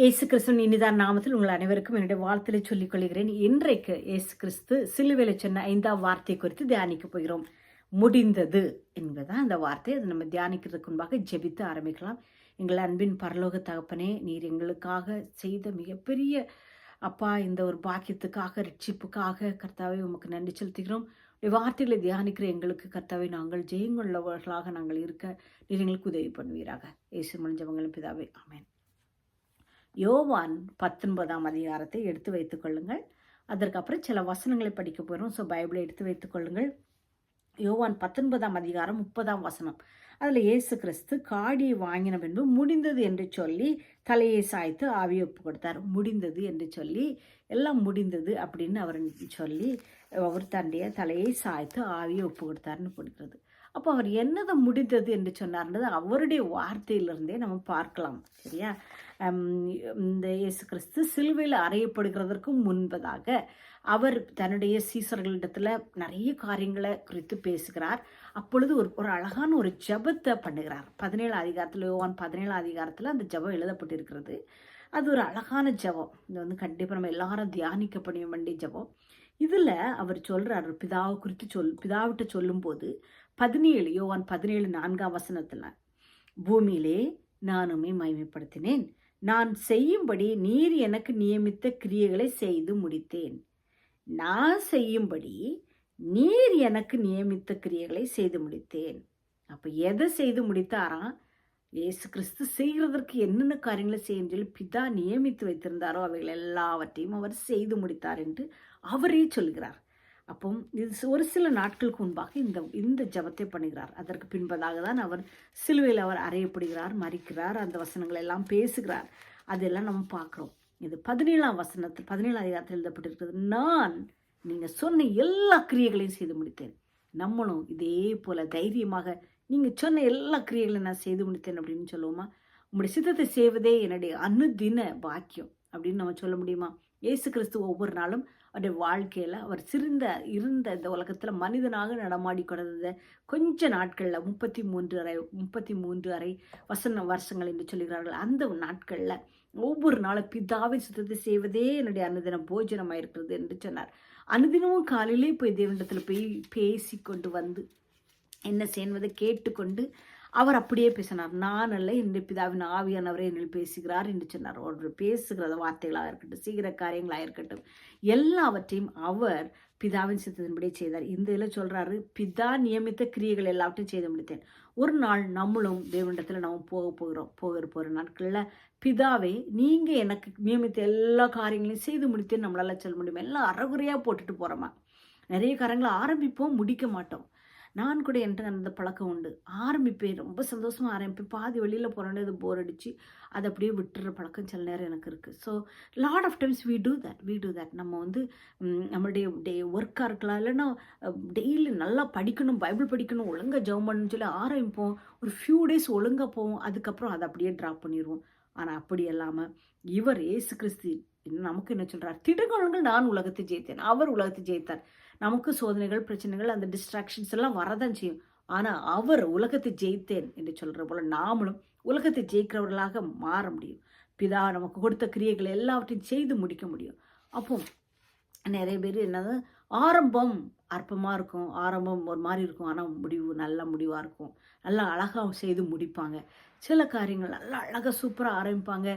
இயேசு கிறிஸ்துவின் இனிதான் நாமத்தில் உங்கள் அனைவருக்கும் என்னுடைய வாழ்த்தலை சொல்லிக் கொள்கிறேன். இன்றைக்கு இயேசு கிறிஸ்து சிலுவையில் சொன்ன ஐந்தாம் வார்த்தை குறித்து தியானிக்க போகிறோம். முடிந்தது என்பதுதான் அந்த வார்த்தை. அது நம்ம தியானிக்கிறதுக்கு முன்பாக ஜெபித்து ஆரம்பிக்கலாம். எங்கள் அன்பின் பரலோக தகப்பனே நீர் எங்களுக்காக செய்த மிகப்பெரிய அப்பா இந்த ஒரு பாக்கியத்துக்காக ரட்சிப்புக்காக கர்த்தாவை உமக்கு நன்றி செலுத்துகிறோம். வார்த்தைகளை தியானிக்கிற எங்களுக்கு கர்த்தாவை நாங்கள் ஜெயங்குள்ளவர்களாக நாங்கள் இருக்க நீர் எங்களுக்கு உதவி பண்ணுவீராக. இயேசு முடிஞ்சவங்களும் பிதாவே. ஆமேன். யோவான் பத்தொன்பதாம் அதிகாரத்தை எடுத்து வைத்துக் கொள்ளுங்கள். அதற்கப்புறம் சில வசனங்களை படிக்க போகிறோம் ஸோ பைபிளை எடுத்து வைத்துக் கொள்ளுங்கள். யோவான் பத்தொன்பதாம் அதிகாரம் முப்பதாம் வசனம். அதில் இயேசு கிறிஸ்து காடியை வாங்கின பின்பு முடிந்தது என்று சொல்லி தலையை சாய்த்து ஆவியை ஒப்பு கொடுத்தார். முடிந்தது என்று சொல்லி எல்லாம் முடிந்தது அப்படின்னு அவர் சொல்லி அவர் தன்னுடைய தலையை சாய்த்து ஆவியை ஒப்பு கொடுத்தாருன்னு கொடுக்கிறது அப்போ அவர் என்னதை முடிந்தது என்று சொன்னார்ன்றது அவருடைய வார்த்தையிலிருந்தே நம்ம பார்க்கலாம் சரியா? இந்த இயேசு கிறிஸ்து சிலுவையில் அறையப்படுகிறதற்கு முன்பதாக அவர் தன்னுடைய சீசர்களிடத்தில் நிறைய காரியங்களை குறித்து பேசுகிறார். அப்பொழுது ஒரு ஒரு அழகான ஒரு ஜெபத்தை பண்ணுகிறார். பதினேழு அதிகாரத்தில் யோவான் பதினேழு அதிகாரத்தில் அந்த ஜெபம் எழுதப்பட்டிருக்கிறது. அது ஒரு அழகான ஜெபம். இது வந்து கண்டிப்பாக நம்ம எல்லாரும் தியானிக்க பண்ண வேண்டிய ஜெபம். இதில் அவர் சொல்கிறார் பிதாவை குறித்து சொல் பிதாவிட்ட சொல்லும்போது பதினேழு யோவான் பதினேழு நான்காம் வசனத்தில் பூமியிலே நானுமே மகிமைப்படுத்தினேன். நான் செய்யும்படி நீர் எனக்கு நியமித்த கிரியைகளை செய்து முடித்தேன். நான் செய்யும்படி நீர் எனக்கு நியமித்த கிரியைகளை செய்து முடித்தேன். அப்போ எதை செய்து முடித்தாராம்? ஏசு கிறிஸ்து செய்கிறதற்கு என்னென்ன காரியங்களை செய்யும் சொல்லி பிதா நியமித்து வைத்திருந்தாரோ அவைகள் எல்லாவற்றையும் அவர் செய்து முடித்தார் என்று அவரே சொல்கிறார். அப்போ இது ஒரு சில நாட்களுக்கு முன்பாக இந்த இந்த ஜபத்தை பண்ணுகிறார். அதற்கு பின்பதாக தான் அவர் சிலுவையில் அவர் அறையப்படுகிறார் மறிக்கிறார் அந்த வசனங்களை எல்லாம் பேசுகிறார். அதெல்லாம் நம்ம பார்க்குறோம். இது பதினேழாம் வசனத்தில் பதினேழாம் அதிகாரத்தில் எழுதப்பட்டிருக்கிறது. நான் நீங்கள் சொன்ன எல்லா கிரியைகளையும் செய்து முடித்தேன். நம்மளும் இதே போல தைரியமாக நீங்கள் சொன்ன எல்லா கிரியைகளையும் நான் செய்து முடித்தேன் அப்படின்னு சொல்லுவோமா? உங்களுடைய சித்தத்தை செய்வதே என்னுடைய அனுதின பாக்கியம் அப்படின்னு நம்ம சொல்ல முடியுமா? இயேசு கிறிஸ்து ஒவ்வொரு நாளும் அவருடைய வாழ்க்கையில் அவர் சிறந்த இருந்த இந்த உலகத்தில் மனிதனாக நடமாடி கொண்டத கொஞ்ச நாட்களில் முப்பத்தி மூன்று அறை முப்பத்தி மூன்று அறை வசன வருஷங்கள் என்று சொல்கிறார்கள். அந்த நாட்களில் ஒவ்வொரு நாளும் பிதாவை சுத்தத்தை செய்வதே என்னுடைய அனுதினம் போஜனமாக இருக்கிறது என்று சொன்னார். அனுதினமும் காலையிலே போய் தேவனிடத்தில் போய் பேசி கொண்டு வந்து என்ன செய்வதை கேட்டுக்கொண்டு அவர் அப்படியே பேசினார். நான் அல்ல என்னுடைய பிதாவின் ஆவியானவரே என்னில் பேசுகிறார் என்று சொன்னார். அவர் பேசுகிறத வார்த்தைகளாக இருக்கட்டும் சீக்கிர காரியங்களாக இருக்கட்டும் எல்லாவற்றையும் அவர் பிதாவின் சித்தத்தின்படி செய்தார். இந்த இதில் சொல்கிறாரு பிதா நியமித்த கிரியைகள் எல்லாவற்றையும் செய்து முடித்தேன். ஒரு நாள் நம்மளும் தேவனிடத்தில் நம்ம போக போகிறோம் போகிற போகிற நாட்களில் பிதாவே நீங்கள் எனக்கு நியமித்த எல்லா காரியங்களையும் செய்து முடித்தேன் நம்மளால் சொல்ல முடியும்? எல்லாம் அறகுறையாக போட்டுட்டு போகிறோமா நிறைய காரியங்களை ஆரம்பிப்போம் முடிக்க மாட்டோம். நான் கூட என்கிட்ட அந்த பழக்கம் உண்டு. ஆரம்பிப்பேன் ரொம்ப சந்தோஷமாக ஆரம்பிப்பேன். பாதி வெளியில் போகிறோன்னு அது போர் அடித்து அதை அப்படியே விட்டுற பழக்கம் சில நேரம் எனக்கு இருக்குது so lot of times we do that we do that நம்ம வந்து நம்மளுடைய டே ஒர்க்காக இருக்கலாம். இல்லைன்னா டெய்லி நல்லா படிக்கணும் பைபிள் படிக்கணும் ஒழுங்காக ஜெபம் பண்ணணும்னு சொல்லி ஆரம்பிப்போம். ஒரு ஃபியூ டேஸ் ஒழுங்காக போவோம். அதுக்கப்புறம் அதை அப்படியே ட்ராப் பண்ணிடுவோம் ஆனால் அப்படி இல்லாமல் இவர் ஏசு கிறிஸ்து நமக்கு என்ன சொல்கிறார் திடுக்கணுங்கள் நான் உலகத்தை ஜெயித்தேன் அவர் உலகத்தை ஜெயித்தார். நமக்கு சோதனைகள் பிரச்சனைகள் அந்த டிஸ்ட்ராக்ஷன்ஸ் எல்லாம் வரதான் செய்யும். ஆனால் அவர் உலகத்தை ஜெயித்தேன் என்று சொல்கிற போல நாமளும் உலகத்தை ஜெயிக்கிறவர்களாக மாற முடியும். பிதா நமக்கு கொடுத்த கிரியைகளை எல்லாவற்றையும் செய்து முடிக்க முடியும். அப்போ நிறைய பேர் என்னது? ஆரம்பம் அற்பமாக இருக்கும். ஆரம்பம் ஒரு மாதிரி இருக்கும். ஆனால் முடிவு நல்ல முடிவாக இருக்கும். நல்லா அழகாக செய்து முடிப்பாங்க. சில காரியங்கள் நல்லா அழகாக சூப்பராக ஆரம்பிப்பாங்க.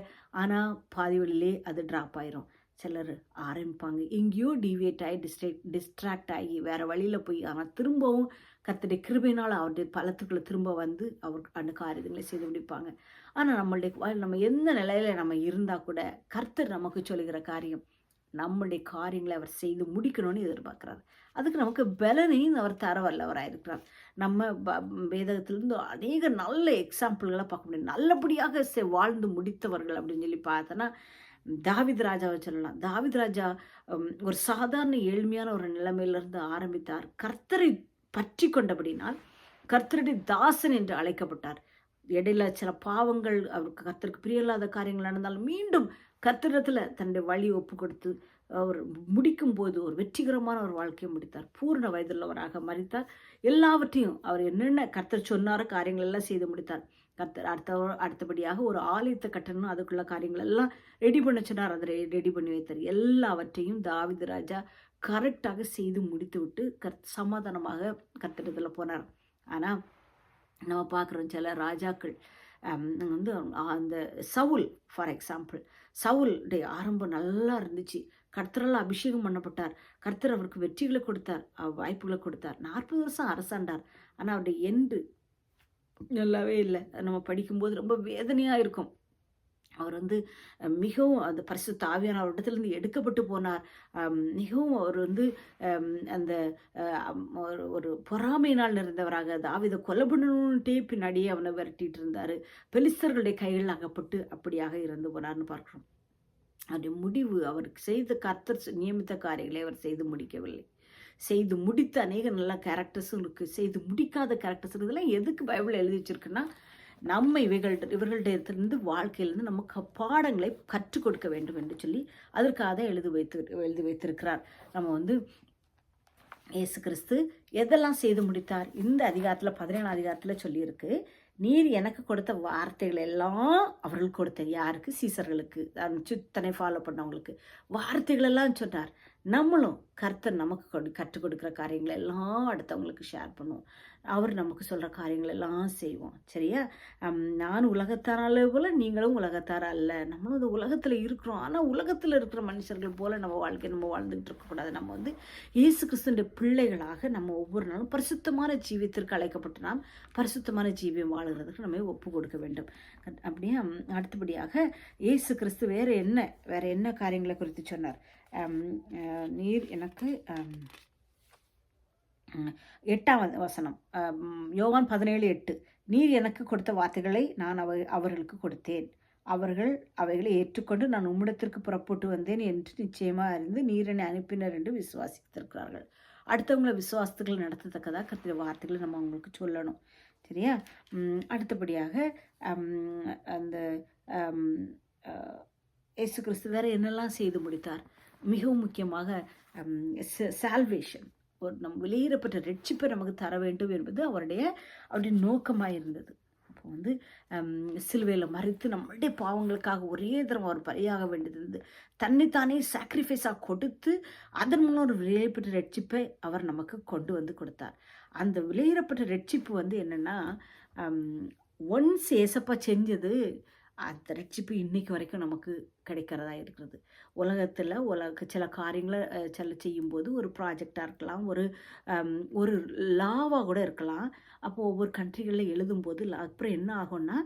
ஆனால் பாதி வழியிலே அது ட்ராப் ஆயிரும். சிலர் ஆரம்பிப்பாங்க. எங்கேயோ டிவியேட் ஆகி டிஸ்ட்ரேக் டிஸ்ட்ராக்ட் ஆகி வேறு வழியில் போய் ஆனால் திரும்பவும் கர்த்தருடைய கிருபையினால் அவருடைய பலத்துக்குள்ளே திரும்ப வந்து அவர் அந்த காரியங்களை செய்து முடிப்பாங்க. ஆனால் நம்மளுடைய நம்ம எந்த நிலையில் நம்ம இருந்தால் கூட கர்த்தர் நமக்கு சொல்லுகிற காரியம் நம்முடைய காரியங்களை அவர் செய்து முடிக்கணும்னு எதிர்பார்க்குறாரு. அதுக்கு நமக்கு பலனையும் அவர் தர வல்லவராக இருக்கிறார் நம்ம ப- வேதத்திலிருந்து அநேக நல்ல எக்ஸாம்பிள்களை பார்க்க முடியும். நல்லபடியாக செ- வாழ்ந்து முடித்தவர்கள் அப்படின்னு சொல்லி பார்த்தோன்னா தாவித் ராஜாவை சொல்லலாம். தாவித் ராஜா ஒரு சாதாரண ஏழ்மையான ஒரு நிலைமையிலிருந்து ஆரம்பித்தார். கர்த்தரை பற்றி கொண்டபடினால் கர்த்தருடைய தாசன் என்று அழைக்கப்பட்டார். இடையில சில பாவங்கள் அவருக்கு கத்திற்கு பிரியமில்லாத காரியங்கள் நடந்தாலும் மீண்டும் கத்திரத்தில் தன்னுடைய வழி ஒப்பு கொடுத்து அவர் முடிக்கும்போது ஒரு வெற்றிகரமான ஒரு வாழ்க்கையை முடித்தார். பூர்ண வயதுள்ளவராக மறித்தார். எல்லாவற்றையும் அவர் என்னென்ன கர்த்தர் சொன்னாரோ காரியங்கள் எல்லாம் செய்து முடித்தார். கர்த்தர் அடுத்த அடுத்தபடியாக ஒரு ஆலயத்தை கட்டணும் அதுக்குள்ள காரியங்கள் எல்லாம் ரெடி பண்ண சொன்னார். அதை ரெடி பண்ணி வைத்தார். எல்லாவற்றையும் தாவிது ராஜா கரெக்டாக செய்து முடித்து விட்டு கர் சமாதானமாக கத்திரத்தில் போனார். ஆனால் நம்ம பார்க்குறோம் சில ராஜாக்கள் வந்து அந்த சவுல் ஃபார் எக்ஸாம்பிள் சவுலுடைய ஆரம்பம் நல்லா இருந்துச்சு. கர்த்தரால் அபிஷேகம் பண்ணப்பட்டார். கர்த்தர் அவருக்கு வெற்றிகளை கொடுத்தார். வாய்ப்புகளை கொடுத்தார். நாற்பது வருஷம் அரசாண்டார். ஆனால் அவருடைய எண்டு நல்லாவே இல்லை. நம்ம படிக்கும்போது ரொம்ப வேதனையாக இருக்கும். அவர் வந்து மிகவும் அந்த பரிசு ஆவியான இடத்துலேருந்து எடுக்கப்பட்டு போனார். மிகவும் அவர் வந்து அந்த ஒரு ஒரு பொறாமையினால் நிறைந்தவராக தாவிதை கொலை பண்ணணுன்ட்டே பின்னாடியே அவனை விரட்டிட்டு இருந்தார். பெலிஸ்தர்களுடைய கைகள் அகப்பட்டு அப்படியாக இறந்து போனார்னு பார்க்குறோம். அவருடைய முடிவு அவருக்கு செய்த கர்த்தர் நியமித்த காரியங்களை அவர் செய்து முடிக்கவில்லை. செய்து முடித்த அநேக நல்ல கேரக்டர்ஸும் இருக்குது செய்து முடிக்காத கேரக்டர்ஸ் இதெல்லாம் எதுக்கு பைபிள் எழுதி வச்சிருக்குன்னா நம்ம இவைகள்ட்ட இவர்களிடத்திலிருந்து வாழ்க்கையிலிருந்து நமக்கு பாடங்களை கற்றுக் கொடுக்க வேண்டும் என்று சொல்லி அதற்காக தான் எழுதி வைத்து எழுதி வைத்திருக்கிறார். நம்ம வந்து இயேசு கிறிஸ்து எதெல்லாம் செய்து முடித்தார்? இந்த அதிகாரத்தில் பதினேழாம் அதிகாரத்தில் சொல்லியிருக்கு நீர் எனக்கு கொடுத்த வார்த்தைகள் எல்லாம் அவர்கள் கொடுத்த யாருக்கு? சீசர்களுக்கு. சித்தனை ஃபாலோ பண்ணவங்களுக்கு. வார்த்தைகளெல்லாம் சொன்னார். நம்மளும் கர்த்தர் நமக்கு கொடு கற்றுக் கொடுக்குற காரியங்களை எல்லாம் அடுத்தவங்களுக்கு ஷேர் பண்ணுவோம். அவர் நமக்கு சொல்கிற காரியங்கள் எல்லாம் செய்வோம். சரியா? நான் உலகத்தாரால போல் நீங்களும் உலகத்தார அல்ல. நம்மளும் இந்த உலகத்தில் இருக்கிறோம். ஆனால் உலகத்தில் இருக்கிற மனுஷர்கள் போல் நம்ம வாழ்க்கை நம்ம வாழ்ந்துகிட்டு இருக்கக்கூடாது நம்ம வந்து இயேசு கிறிஸ்துடைய பிள்ளைகளாக நம்ம ஒவ்வொரு நாளும் பரிசுத்தமான ஜீவியத்திற்கு அழைக்கப்பட்டு நாம் பரிசுத்தமான ஜீவியம் வாழுகிறதுக்கு நம்ம ஒப்பு கொடுக்க வேண்டும். அப்படியே? அடுத்தபடியாக இயேசு கிறிஸ்து வேறு என்ன வேறு என்ன காரியங்களை குறித்து சொன்னார்? நீர் எனக்கு எட்டாம் வசனம். யோகான் யோவான் பதினேழு எட்டு. நீர் எனக்கு கொடுத்த வார்த்தைகளை நான் அவ அவர்களுக்கு கொடுத்தேன். அவர்கள் அவைகளை ஏற்றுக்கொண்டு நான் உம்மிடத்திற்கு புறப்பட்டு வந்தேன் என்று நிச்சயமாக அறிந்து நீர் அனுப்பினர் என்று விசுவாசித்திருக்கிறார்கள். அடுத்தவங்களை விசுவாசத்துக்கள் நடத்தத்தக்கதாக கத்திர வார்த்தைகளை நம்ம அவங்களுக்கு சொல்லணும். சரியா? அடுத்தபடியாக அந்த இயேசு கிறிஸ்து வேறு என்னெல்லாம் செய்து முடித்தார்? மிகவும் முக்கியமாக சால்வேஷன் ஒரு நம் வெளியேறப்பட்ட ரட்சிப்பை நமக்கு தர வேண்டும் என்பது அவருடைய அவருடைய நோக்கமாக இருந்தது. அப்போ வந்து சிலுவையில் மறித்து நம்மளுடைய பாவங்களுக்காக ஒரே தரம் அவர் பலியாக வேண்டியது இருந்தது. தன்னைத்தானே சாக்ரிஃபைஸாக கொடுத்து அதன் மூலம் ஒரு வெளியேறப்பட்ட ரட்சிப்பை அவர் நமக்கு கொண்டு வந்து கொடுத்தார். அந்த விலையிடப்பட்ட ரட்சிப்பு வந்து என்னென்னா ஒன்ஸ் ஏசப்பா செஞ்சது அந்த ரட்சிப்பு இன்னைக்கு வரைக்கும் நமக்கு கிடைக்கிறதா இருக்கிறது. உலகத்தில் உலக சில காரியங்களை அஹ், சில செய்யும்போது ஒரு ப்ராஜெக்டாக இருக்கலாம். ஒரு ஒரு லாவாக கூட இருக்கலாம். அப்போ ஒவ்வொரு கண்ட்ரிகளில் எழுதும்போது அப்புறம் என்ன ஆகும்னா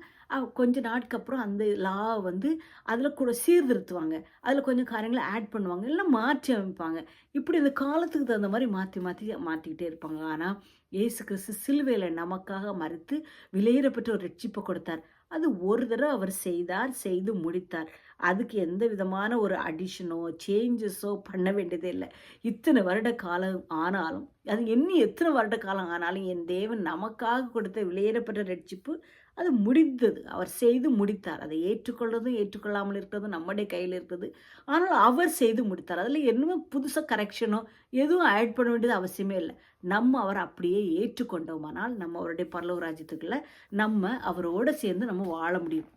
கொஞ்ச நாட்கு அப்புறம் அந்த லா வந்து அதில் கூட சீர்திருத்துவாங்க. அதில் கொஞ்சம் காரியங்களை ஆட் பண்ணுவாங்க. இல்லை மாற்றி அமைப்பாங்க. இப்படி இந்த காலத்துக்கு தகுந்த மாதிரி மாற்றி மாற்றி மாற்றிக்கிட்டே இருப்பாங்க. ஆனால் இயேசு கிறிஸ்து சிலுவையில் நமக்காக மறுத்து விலையேறப்பட்ட ஒரு ரட்சிப்பை கொடுத்தார். அது ஒரு தடவை அவர் செய்தார் செய்து முடித்தார். அதுக்கு எந்த விதமான ஒரு அடிஷனோ சேஞ்சஸோ பண்ண வேண்டியதே இல்லை. இத்தனை வருட காலம் ஆனாலும் அது இன்னும் எத்தனை வருட காலம் ஆனாலும் என் தேவன் நமக்காக கொடுத்த விலையேறப்பட்ட ரட்சிப்பு அது முடிந்தது. அவர் செய்து முடித்தார். அதை ஏற்றுக்கொள்வதும் ஏற்றுக்கொள்ளாமல் இருக்கிறதும் நம்முடைய கையில் இருக்குது. ஆனால் அவர் செய்து முடித்தார். அதில் என்னமோ புதுசாக கரெக்ஷனோ எதுவும் ஆட் பண்ண வேண்டியது அவசியமே இல்லை. நம்ம அவர் அப்படியே ஏற்றுக்கொண்டோமானால் நம்ம அவருடைய பரலோக ராஜ்யத்துக்குள்ளே நம்ம அவரோட சேர்ந்து நம்ம வாழ முடியும்.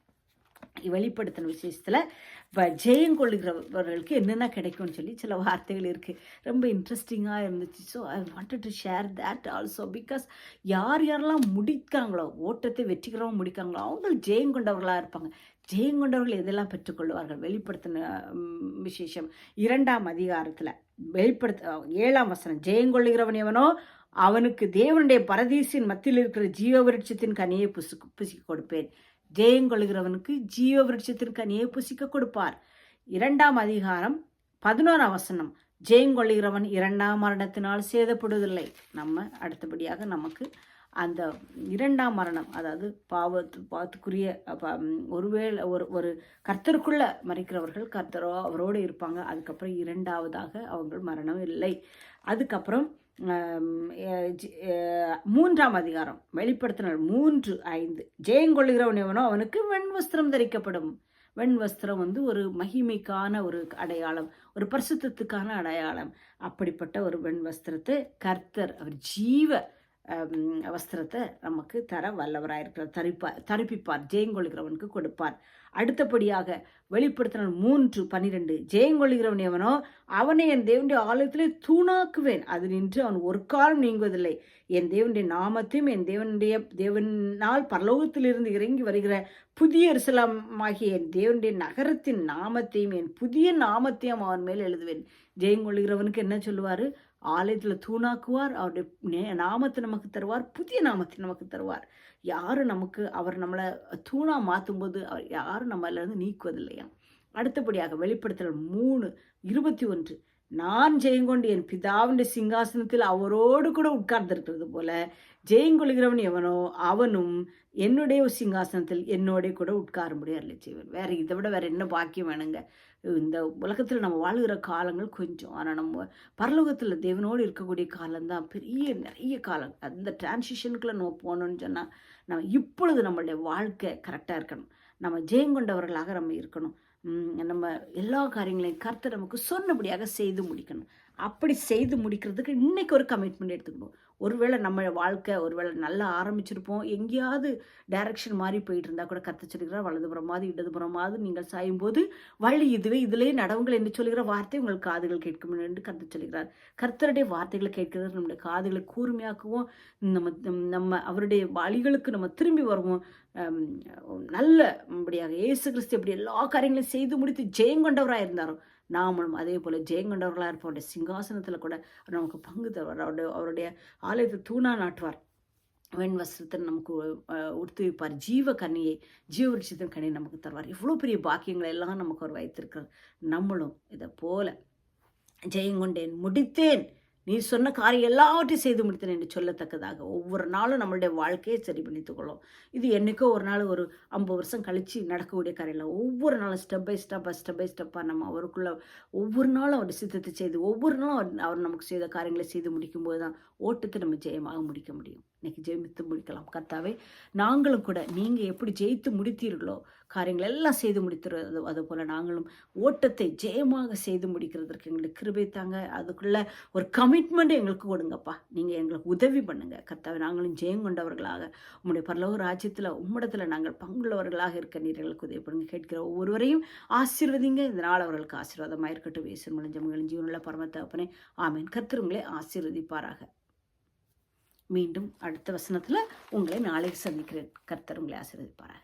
வெளிப்படுத்தின விசேஷத்தில் ஜெயம் கொள்ளுகிறவர்களுக்கு என்னென்ன கிடைக்கும்னு சொல்லி சில வார்த்தைகள் இருக்குது ரொம்ப இன்ட்ரெஸ்டிங்காக இருந்துச்சு. So I wanted to share that also because யார் யாரெல்லாம் முடிக்காங்களோ ஓட்டத்தை வெற்றிகரமாக முடிக்காங்களோ அவங்க ஜெயம் கொண்டவர்களாக இருப்பாங்க. ஜெயம் கொண்டவர்கள் எதெல்லாம் பெற்றுக்கொள்வார்கள்? வெளிப்படுத்தின விசேஷம் இரண்டாம் அதிகாரத்தில் வெளிப்படுத்த ஏழாம் வசனம் ஜெயம் கொள்ளுகிறவன் எவனோ அவனுக்கு தேவனுடைய பரதீசின் மத்தியில் இருக்கிற ஜீவ விருட்சத்தின் கனியை புசு புசிக்க கொடுப்பேன். ஜெயங்கொள்கிறவனுக்கு ஜீவ விருட்சத்தின் கனியை புசிக்க கொடுப்பார். இரண்டாம் அதிகாரம் பதினோராம் வசனம். ஜெயங்கொள்கிறவன் இரண்டாம் மரணத்தினால் சேதப்படுவதில்லை. நம்ம அடுத்தபடியாக நமக்கு அந்த இரண்டாம் மரணம் அதாவது பாவத்து பாவத்துக்குரிய ஒருவேளை ஒரு ஒரு கர்த்தருக்குள்ள மறைக்கிறவர்கள் கர்த்தரோ அவரோடு இருப்பாங்க. அதுக்கப்புறம் இரண்டாவதாக அவங்கள் மரணம் இல்லை. அதுக்கப்புறம் ஜி- மூன்றாம் அதிகாரம் வெளிப்படுத்தினர் மூன்று ஐந்து. ஜெயங்கொள்கிறவன் எவனோ அவனுக்கு வெண் வஸ்திரம் தரிக்கப்படும். வெண் வஸ்திரம் வந்து ஒரு மகிமைக்கான ஒரு அடையாளம் ஒரு பரிசுத்தத்துக்கான அடையாளம். அப்படிப்பட்ட ஒரு வெண் வஸ்திரத்தை கர்த்தர் அவர் ஜீவ வஸ்திரத்தை நமக்கு தர வல்லவராக இருக்கிறார். தரிப்பார் தரிப்பிப்பார். ஜெயங்கொள்கிறவனுக்கு கொடுப்பார். அடுத்தபடியாக வெளிப்படுத்தின மூன்று பன்னிரெண்டு. ஜெயங்கொள்கிறவன் எவனோ அவனை என் தேவனுடைய ஆலயத்திலே தூணாக்குவேன். அது நின்று அவன் ஒரு காலம் நீங்குவதில்லை. என் தேவனுடைய நாமத்தையும் என் தேவனுடைய தேவனால் பரலோகத்திலிருந்து இறங்கி வருகிற புதிய எருசலமாகிய என் தேவனுடைய நகரத்தின் நாமத்தையும் என் புதிய நாமத்தையும் அவன் மேல் எழுதுவேன். ஜெயங்கொள்கிறவனுக்கு என்ன சொல்லுவார்? ஆலயத்தில் தூணாக்குவார் அவருடைய நே- நாமத்தை நமக்கு தருவார் புதிய நாமத்தை நமக்கு தருவார். யாரும் நமக்கு அவர் நம்மளை தூணாக மாற்றும்போது அவர் யாரும் நம்மளிருந்து நீக்குவதில்லையா? அடுத்தபடியாக வெளிப்படுத்தல் மூணு இருபத்தி ஒன்று. நான் ஜெயங்கொண்டு என் பிதாவுடைய சிங்காசனத்தில் அவரோடு கூட உட்கார்ந்திருக்கிறது போல ஜெயங்கொள்கிறவன் எவனோ அவனும் என்னுடைய சிங்காசனத்தில் என்னோட கூட உட்கார அருளை செய்வன் வேற இதை விட வேற என்ன பாக்கியம் வேணுங்க? இந்த உலகத்தில் நம்ம வாழ்கிற காலங்கள் கொஞ்சம். ஆனால் நம்ம பரலோகத்தில் தேவனோடு இருக்கக்கூடிய காலம்தான் பெரிய நிறைய காலம். அந்த டிரான்சிஷனுக்குள்ளே நம்ம போகணும்னு சொன்னால் நம்ம இப்பொழுது நம்மளுடைய வாழ்க்கை கரெக்டாக இருக்கணும். நம்ம ஜெயங்கொண்டவர்களாக நம்ம இருக்கணும். நம்ம எல்லா காரியங்களையும் கருத்தை நமக்கு சொன்னபடியாக செய்து முடிக்கணும். அப்படி செய்து முடிக்கிறதுக்கு இன்றைக்கி ஒரு கமிட்மெண்ட் எடுத்துக்கணும். ஒருவேளை நம்ம வாழ்க்கை ஒருவேளை நல்லா ஆரம்பிச்சிருப்போம். எங்கேயாவது டைரக்ஷன் மாறி போயிட்டு இருந்தால் கூட கற்று சொல்லுகிறார் வலதுபுறமாவது இடதுபுறமாவது நீங்கள் சாயும்போது வழி இதுவே இதிலே நடவுங்கள் என்று சொல்லுகிற வார்த்தை உங்கள் காதுகள் கேட்கும் என்று கற்று சொல்லுகிறார். கர்த்தருடைய வார்த்தைகளை கேட்கிறது நம்முடைய காதுகளை கூர்மையாக்குவோம். நம்ம நம்ம அவருடைய வழிகளுக்கு நம்ம திரும்பி வருவோம். நல்ல அப்படியாக இயேசு கிறிஸ்து இப்படி எல்லா காரியங்களையும் செய்து முடித்து ஜெயங்கொண்டவராக இருந்தாரோ நாமளும் அதே போல் ஜெயங்கொண்டவர்களாக இருப்போம் அவருடைய சிங்காசனத்தில் கூட நமக்கு பங்கு தருவார். அவருடைய அவருடைய ஆலயத்தை தூணா நாட்டுவார். வெண் வஸ்திரத்தை நமக்கு உடுத்து வைப்பார் ஜீவ கனியை ஜீவ விருட்சத்தின் கனியை நமக்கு தருவார். இவ்வளோ பெரிய பாக்கியங்களை எல்லாம் நமக்கு அவர் வைத்திருக்கிறார். நம்மளும் இதை போல ஜெயங்கொண்டேன் முடித்தேன். நீ சொன்ன காரியம் எல்லாவற்றையும் செய்து முடித்தேன் என்று சொல்லத்தக்கதாக ஒவ்வொரு நாளும் நம்மளுடைய வாழ்க்கையை சரி பண்ணித்துக்கொள்ளும் இது என்னைக்கோ ஒரு நாள் ஒரு ஐம்பது வருஷம் கழித்து நடக்கக்கூடிய காரியம் இல்லை. ஒவ்வொரு நாளும் ஸ்டெப் பை ஸ்டெப்பாக ஸ்டெப் பை ஸ்டெப்பாக நம்ம அவருக்குள்ளே ஒவ்வொரு நாளும் அவர் சித்தத்தை செய்து ஒவ்வொரு நாளும் அவர் அவர் நமக்கு செய்த காரியங்களை செய்து முடிக்கும்போது தான் ஓட்டத்தை நம்ம ஜெயமாக முடிக்க முடியும். இன்னைக்கு ஜெயித்து முடிக்கலாம். கர்த்தாவே நாங்களும் கூட நீங்கள் எப்படி ஜெயித்து முடித்தீர்களோ காரியங்கள் எல்லாம் செய்து முடித்துறது அது போல் நாங்களும் ஓட்டத்தை ஜெயமாக செய்து முடிக்கிறதுக்கு எங்களுக்கு கிருபை தாங்க. அதுக்குள்ள ஒரு கமிட்மெண்ட் எங்களுக்கு கொடுங்கப்பா. நீங்கள் எங்களுக்கு உதவி பண்ணுங்கள் கர்த்தாவே நாங்களும் ஜெயம் கொண்டவர்களாக உம்முடைய பரலோக ராஜ்யத்தில் உம்மிடத்தில் நாங்கள் பங்குள்ளவர்களாக இருக்க நீர் எங்களுக்கு உதவி பண்ணுங்க. கேட்கிற ஒவ்வொருவரையும் ஆசீர்வதிங்க. இந்த நாள் அவர்களுக்கு ஆசீர்வாதமாக இருக்கட்டும் வேசன் முழஞ்சமங்களின் ஜீவனுள்ள பரமத்தகப்பனே ஆமேன். கத்திரங்களே ஆசீர்வதிப்பாராக. மீண்டும் அடுத்த வசனத்தில் உங்களை நாளைக்கு சந்திக்கிறேன். கர்த்தர் உங்களை ஆசீர்வதிப்பாராக.